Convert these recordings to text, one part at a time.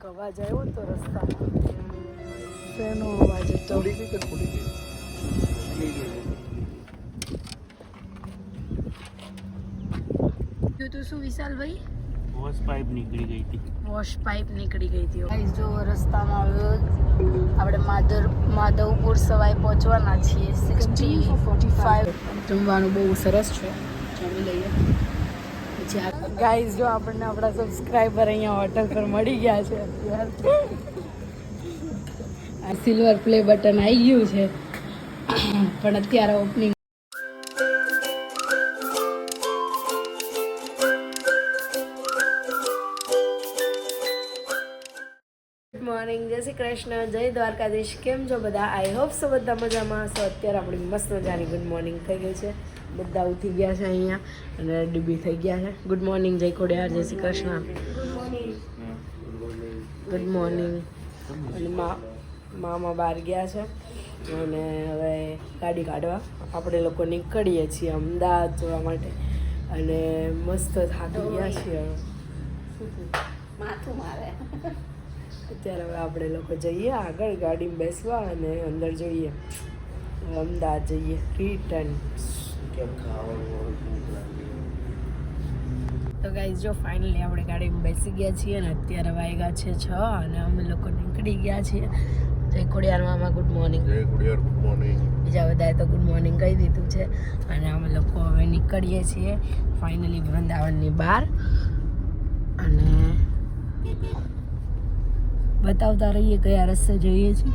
કંઈક અવાજ આવ્યો તો રસ્તામાં શેનો અવાજ હતો? તું શું વિશાલભાઈ વોશ પાઇપ નીકળી ગઈ હતી. વોશ પાઇપ નીકળી ગઈ હતી. ગાઈસ જો રસ્તામાં આવ્યો આપણે માધર માધવપુર સવાઈ પહોંચવાના છીએ. સિક્સટી ફોર્ટી ફાઈવ જમવાનું બહુ સરસ છે. જમી લઈએ. ગાઈસ જો આપણને આપણા સબસ્ક્રાઈબર અહીંયા હોટલ પર મળી ગયા છે આ સિલ્વર પ્લે બટન આવી ગયું છે. પણ અત્યારે ઓપનિંગ મોર્નિંગ જય શ્રી કૃષ્ણ, જય દ્વારકાધીશ. કેમ છો બધા? આઈ હોપ સો બધા મજામાં હશો. અત્યારે આપણી મસ્ત મજાની ગુડ મોર્નિંગ થઈ ગઈ છે. બધા ઉઠી ગયા છે અહીંયા અને રેડી થઈ ગયા છે. ગુડ મોર્નિંગ જય ખોડિયાર જય શ્રી કૃષ્ણ. ગુડ મોર્નિંગ અને મામા બહાર ગયા છે અને હવે ગાડી કાઢવા. આપણે લોકો નીકળીએ છીએ અમદાવાદ જવા માટે. અને મસ્ત થાકી ગયા છીએ માથું મારે. અત્યારે હવે આપણે લોકો જઈએ આગળ ગાડીમાં બેસવા અને અંદર જોઈએ. અમદાવાદ જઈએ. રિટર્ન કેમ ખાવાનું તો ગાઈઝ જો ફાઇનલી આપણે ગાડીમાં બેસી ગયા છીએ અને અત્યારે વાગ્યા છે છ અને અમે લોકો નીકળી ગયા છીએ. જય ખોડિયાર મામા ગુડ મોર્નિંગ જય ખોડિયાર ગુડ મોર્નિંગ બીજા બધાએ તો ગુડ મોર્નિંગ કહી દીધું છે. અને અમે લોકો હવે નીકળીએ છીએ ફાઇનલી વૃંદાવનની બહાર. અને બતાવતા રહીએ કયા રસ્તે જઈએ છીએ.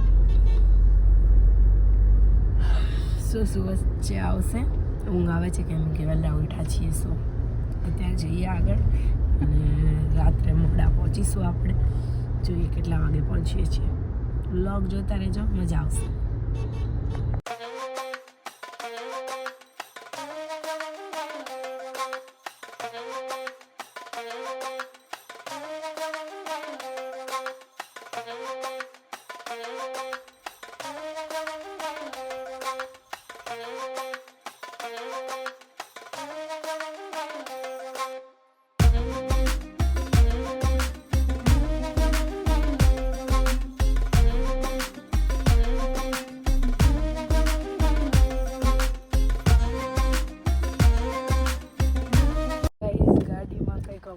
શું શું વચ્ચે આવશે? ઊંઘ આવે છે કેમ કે વહેલા ઉઠા છીએ શું ત્યાં જઈએ આગળ અને રાત્રે મોડા પહોંચીશું આપણે. જોઈએ કેટલા વાગે પહોંચીએ છીએ. વ્લોગ જોતા રહેજો, મજા આવશે.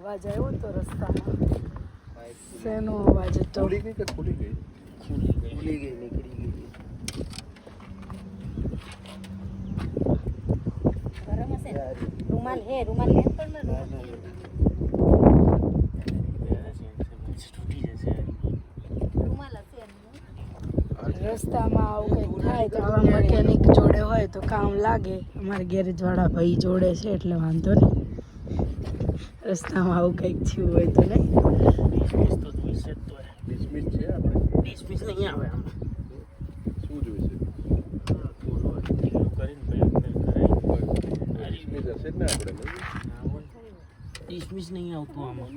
અવાજ આવ્યો તો રસ્તામાં. શેનો અવાજ હતો? ખુલી ગઈ કે ખુલી ગઈ. ખુલી ગઈ નીકળી ગઈ. રૂમાલ હે રૂમાલ લે પણ મેં રૂમાલ તૂટી જશે રૂમાલ હશે એમનું. રસ્તામાં આવું કંઈક થાય તો આવા મકેનિક જોડે હોય તો કામ લાગે. અમારા ગેરેજવાળા ભાઈ જોડે છે એટલે વાંધો નહીં. રસ્તામાં આવું કંઈક થયું હોય તો નહીં. ડિસમિસ તો જોઈશે જ તો ડિસમિસ છે આપણે ડિસમિસ નહીં આવે આમાં શું જોઈશે હા, પૂરું ઢીલું કરીને પછી અંદર કરાય ડિસમિસ હશે? ને આપણે નહીં? નહીં આવતું આમાં.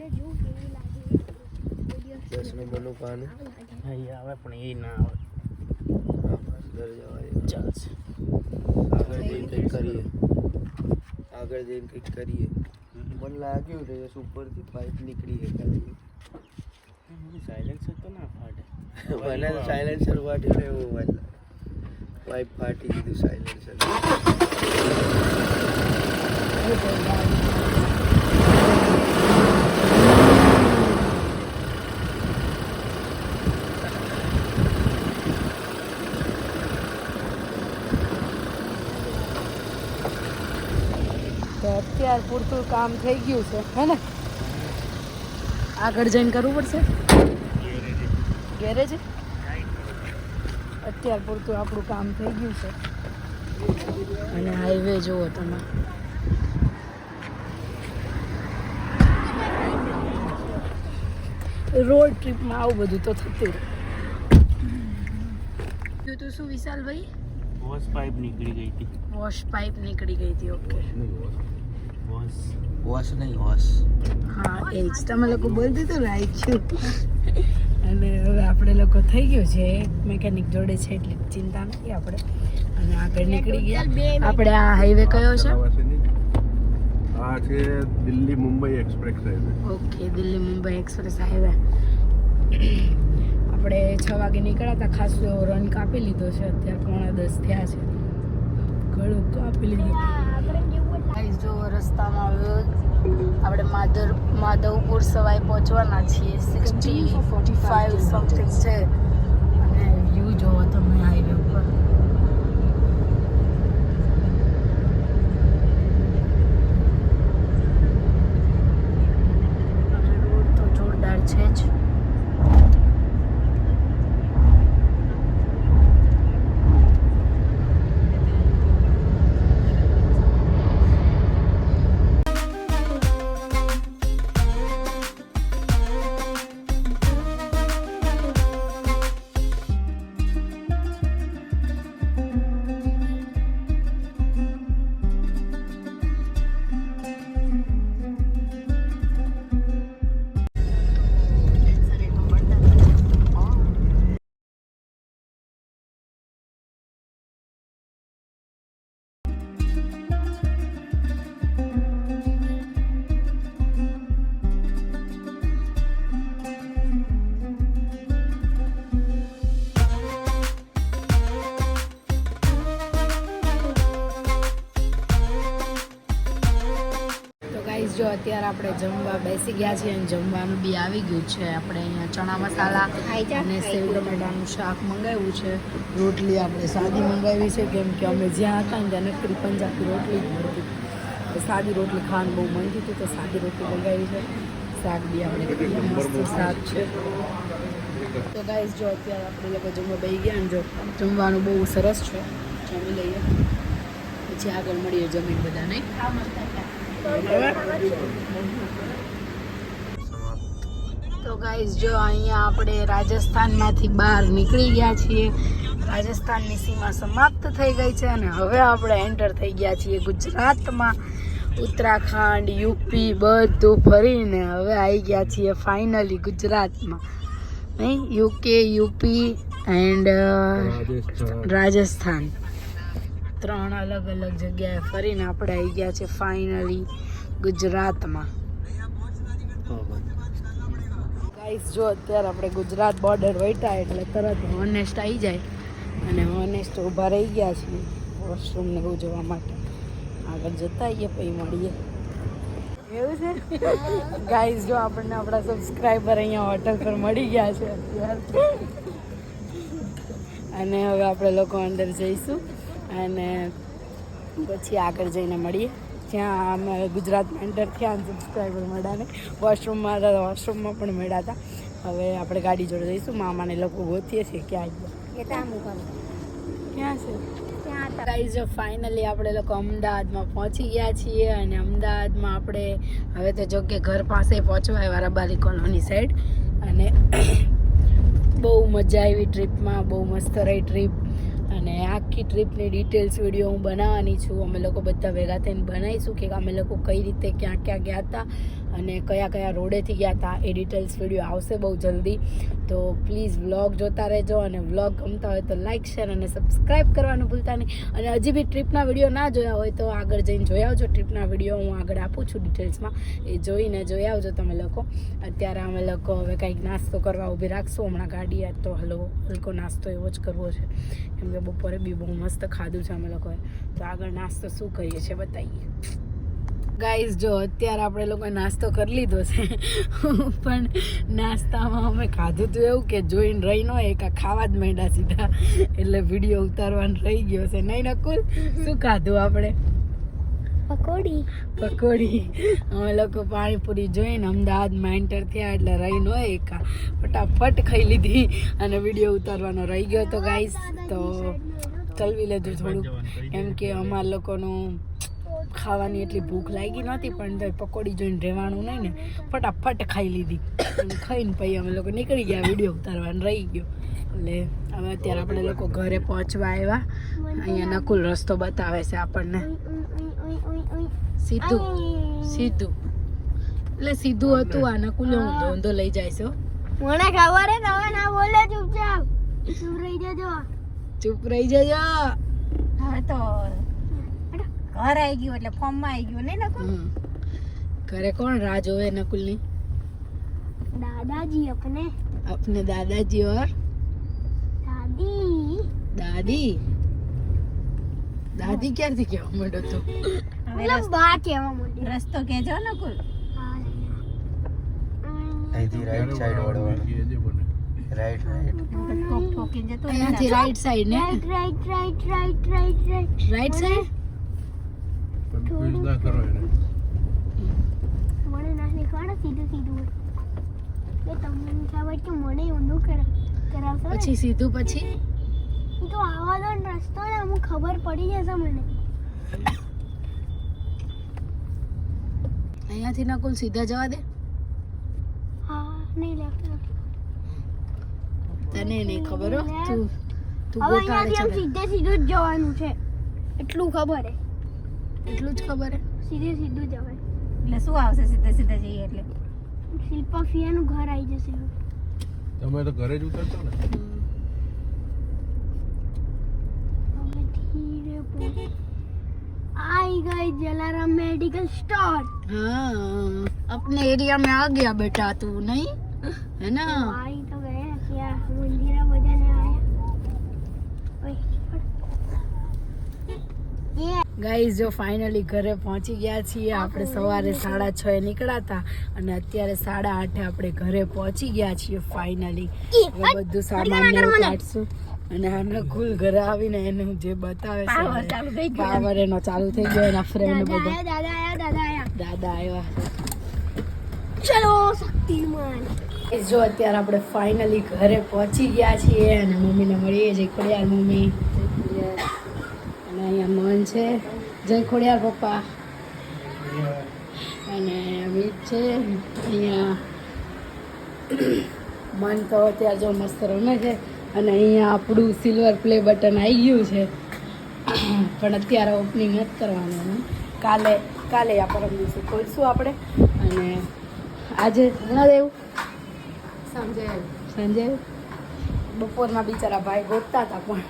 દસ નંબરનું પાનું. અહીં આવે પણ એ ના આવે. ચાલશે આગળ જઈને કંઈક કરીએ. આગળ જઈને કંઈક કરીએ. મને લાગ્યું કે ઉપરથી પાઇપ નીકળી ખાલી. સાયલેન્સર તો ના ફાટે. મને સાયલેન્સર ફાટ્યું એવું મને પાઇપ ફાટી દીધું સાયલેન્સર અત્યાર પૂરતું કામ થઈ ગયું છે, હે ને? આગળ જઈને કરવું પડશે? ગેરેજ? અત્યાર પૂરતું આપણું કામ થઈ ગયું છે. અને હાઈવે જુઓ તમે. રોડ ટ્રીપમાં આવું બધું તો થતું રહે. તું શું વિશાલભાઈ વોશ પાઇપ નીકળી ગઈ હતી. વોશ પાઇપ નીકળી ગઈ હતી ઓકે. Wash wash. નહીં વોશ. હા એ જ તમે લોકો બોલ દીધું રાઈટ છે અને હવે આપણે લોકો થઈ ગયું છે મેકેનિક જોડે છે એટલે ચિંતા નથી આપણે. અને આગળ નીકળી ગયા. આપણે આ હાઈવે કયો છે? આ છે Delhi Mumbai express highway. Okay Delhi Mumbai express highway. આપણે છ વાગે નીકળ્યા હતા ખાસ રન કાપી લીધો છે અત્યારે પોણા દસ થયા છે. ઘણું કાપી લીધું. ગાઈસ જો રસ્તામાં આવ્યો આપણે માધર માધવપુર સવાઈ પહોંચવાના છીએ સિક્સટી ફાઈવ સમથિંગ છે. અને વ્યૂ જોવો તમે હાઈવે ઉપર અને રોડ તો જોરદાર છે જ. જો અત્યારે આપણે જમવા બેસી ગયા છીએ અને જમવાનું બી આવી ગયું છે. આપણે અહીંયા ચણા મસાલા અને સેવ ટમેટાનું શાક મંગાવ્યું છે. રોટલી આપણે સાદી મંગાવી છે કેમ કે અમે જ્યાં હતા ને ત્યાં નકરી પંજાબી રોટલી જ મળતી તો સાદી રોટલી ખાવાનું બહુ મન હતી તો સાદી રોટલી મંગાવી છે. શાક બી આપણે મસ્ત શાક છે. તો ગાઈઝ જો અત્યારે આપણે લોકો જમવા બેસી ગયા ને જો જમવાનું બહુ સરસ છે. જમી લઈએ. પછી આગળ મળીએ જમીન બધા નહીં તો ગાઈઝ જો અહીંયા આપણે રાજસ્થાનમાંથી બહાર નીકળી ગયા છીએ. રાજસ્થાનની સીમા સમાપ્ત થઈ ગઈ છે અને હવે આપણે એન્ટર થઈ ગયા છીએ ગુજરાતમાં. ઉત્તરાખંડ યુપી બધું ફરીને હવે આવી ગયા છીએ ફાઇનલી ગુજરાતમાં. નહીં? UK UP and Rajasthan. ત્રણ અલગ અલગ જગ્યાએ ફરીને આપણે આવી ગયા છે ફાઇનલી ગુજરાતમાં. ગાઈસ જો અત્યારે આપણે ગુજરાત બોર્ડર વૈટા એટલે તરત હોનેસ્ટ આવી જાય અને હોનેસ્ટ ઊભા રહી ગયા છીએ વોશરૂમને એવું જોવા માટે. આગળ જતા આવીએ પછી મળીએ. એવું છે? ગાઈસ જો આપણને આપણા સબસ્ક્રાઈબર અહીંયા હોટલ પર મળી ગયા છે અત્યારે. અને હવે આપણે લોકો અંદર જઈશું. અને પછી આગળ જઈને મળીએ. જ્યાં અમે ગુજરાતમાં એન્ટર થયા સબસ્ક્રાઈબર મળ્યા ને વોશરૂમમાં વોશરૂમમાં પણ મળ્યા હતા. હવે આપણે ગાડી જોડે જઈશું. મામાને લોકો ગોતીએ છીએ ક્યાં ક્યાં છે? ત્યાં ગાઈઝ ફાઇનલી આપણે લોકો અમદાવાદમાં પહોંચી ગયા છીએ અને અમદાવાદમાં આપણે હવે તો જો કે ઘર પાસે પહોંચવાય વારાબારી કોલોની સાઈડ અને બહુ મજા આવી ટ્રીપમાં બહુ મસ્ત રહી ટ્રીપ અને આખી ટ્રીપની ડિટેલ્સ વીડિયો હું બનાવવાની છું. અમે લોકો બધા ભેગા થઈને બનાવીશું કે અમે લોકો કઈ રીતે ક્યાં ક્યાં ગયા હતા અને કયા કયા રોડેથી ગયા હતા એ ડિટેલ્સ વીડિયો આવશે બહુ જલ્દી. તો પ્લીઝ વ્લોગ જોતા રહેજો અને વ્લોગ ગમતા હોય તો લાઇક શેર અને સબસ્ક્રાઈબ કરવાનું ભૂલતા નહીં. અને હજી બી ટ્રીપના વીડિયો ના જોયા હોય તો આગળ જઈને જોઈ આવજો. ટ્રીપના વીડિયો હું આગળ આપું છું ડિટેલ્સમાં એ જોઈને જોઈ આવજો તમે લોકો. અત્યારે અમે લોકો હવે કંઈક નાસ્તો કરવા ઊભી રાખશું. હમણાં ગાડી આ તો હલો, હલકો નાસ્તો એવો જ કરવો છે. કેમ કે બપોરે બી બહુ મસ્ત ખાધું છે અમે લોકોએ. તો આગળ નાસ્તો શું કરીએ છીએ બતાવીએ ગાઈઝ જો અત્યારે આપણે લોકોએ નાસ્તો કરી લીધો છે. પણ નાસ્તામાં અમે ખાધું હતું એવું કે જોઈને રહી ન એક ખાવા જ માંડ્યા સીધા. એટલે વીડિયો ઉતારવાનો રહી ગયો છે. નહીં નકુલ? શું ખાધું આપણે? પકોડી. પકોડી. અમે લોકો પાણીપુરી જોઈને અમદાવાદમાં એન્ટર થયા એટલે રહી ન એક. ફટાફટ ખાઈ લીધી અને વીડિયો ઉતારવાનો રહી ગયો તો ગાઈઝ તો ચલવી લેજો થોડુંક. કેમ કે અમારા લોકોનું ખાવાની એટલી ભૂખ લાગી નહોતી પણ તો પકોડી જોઈને રહેવાનું નહીં ને ફટાફટ ખાઈ લીધી. ખાઈને પછી અમે લોકો નીકળી ગયા વીડિયો ઉતારવાનું રહી ગયો. એટલે હવે અત્યારે આપણે લોકો ઘરે પહોંચવા આવ્યા. અહીંયા નકુલ રસ્તો બતાવે છે આપણને. સીધું સીધું. એટલે સીધું હતું આ નકુલે હું ધોંધો લઈ જાય. મને ખબર હે તમે ના બોલે ચૂપચાપ. ચૂપ રહી જજો. ચૂપ રહી જજો. હા તો ઘર આવી ગયું એટલે ફોર્મમાં આવી ગયું ને નકુલ? ઘરે કોણ રાહ જોવે નકુલની દાદાજી અપને. અપને દાદાજી ઓર? દાદી. દાદી? દાદી ક્યારથી કેવા માંડો તો? હવે બા કેવા માંડો રસ્તો કેજો નકુલ. રાઈટ સાઈડ વળવાનું રાઈટ રાઈટ ઠોક ઠોકીને જતો અહીંથી રાઈટ સાઈડ ને? Right right right right right right side મને ના શીખવાડો સીધું સીધું કે તમને ખબર કે મને ઊંધું કરા કરાવશો ને? પછી સીધું પછી? તો આવા દો રસ્તો ને અમુક ખબર પડી જશે મને. અહીંયાથી નકુલ સીધા જવા દે? હા નહીં લેફ્ટ તને નહીં ખબર હો તું તું ગોટાળે છે સીધે સીધું જ જવાનું છે. એટલું ખબર હે. એટલું જ ખબર હે સીધે સીધું જવાય એટલે શું આવશે સીધા સીધા જઈએ એટલે શિલ્પા ફિયાનું ઘર આવી જશે હવે. તમે તો ઘરે જ ઉતરશો ને હવે ધીરે બોલ. आई गई जलाराम मेडिकल स्टोर हाँ अपने एरिया में आ गया बेटा तू नहीं है ना आई ગાઈઝ જો ફાઇનલી ઘરે પહોંચી ગયા છીએ. આપણે સવારે સાડા છ નીકળ્યા હતા અને અત્યારે સાડા આઠે આપણે ઘરે પહોંચી ગયા છીએ ફાઇનલી બધું સામાન કાઢશું અને આના કુલ ઘરે આવીને એને જે બતાવે છે પાવર એનો ચાલુ થઈ ગયો એના ફ્રેન્ડ બધા. દાદા આવ્યા ચલો શક્તિમાન. જો અત્યારે આપણે ફાઇનલી ઘરે પહોંચી ગયા છીએ અને મમ્મીને મળીએ છીએ. ખોડિયાર મમ્મી. અહીંયા મન છે. જય ખોડિયાર પપ્પા. અને અમિત છે. અહીંયા મન તો અત્યારે જો મસ્ત રમે છે. અને અહીંયા આપણું સિલ્વર પ્લે બટન આવી ગયું છે. પણ અત્યારે ઓપનિંગ નથી કરવાનું. કાલે કાલે આ પરમ દિવસે ખોલશું આપણે. અને આજે ન દેવું સાંજે? બપોરમાં બિચારા ભાઈ ગોતતા હતા પણ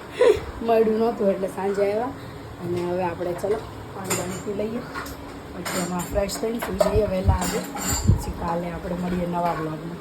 મળ્યું નહોતું એટલે સાંજે આવ્યા. અને હવે આપણે, ચલો, પાણી પાણી પી લઈએ. પછી એમાં ફ્રેશ થઈને સુઈ જઈએ વહેલા આજે પછી કાલે આપણે મળીએ નવા બ્લોગમાં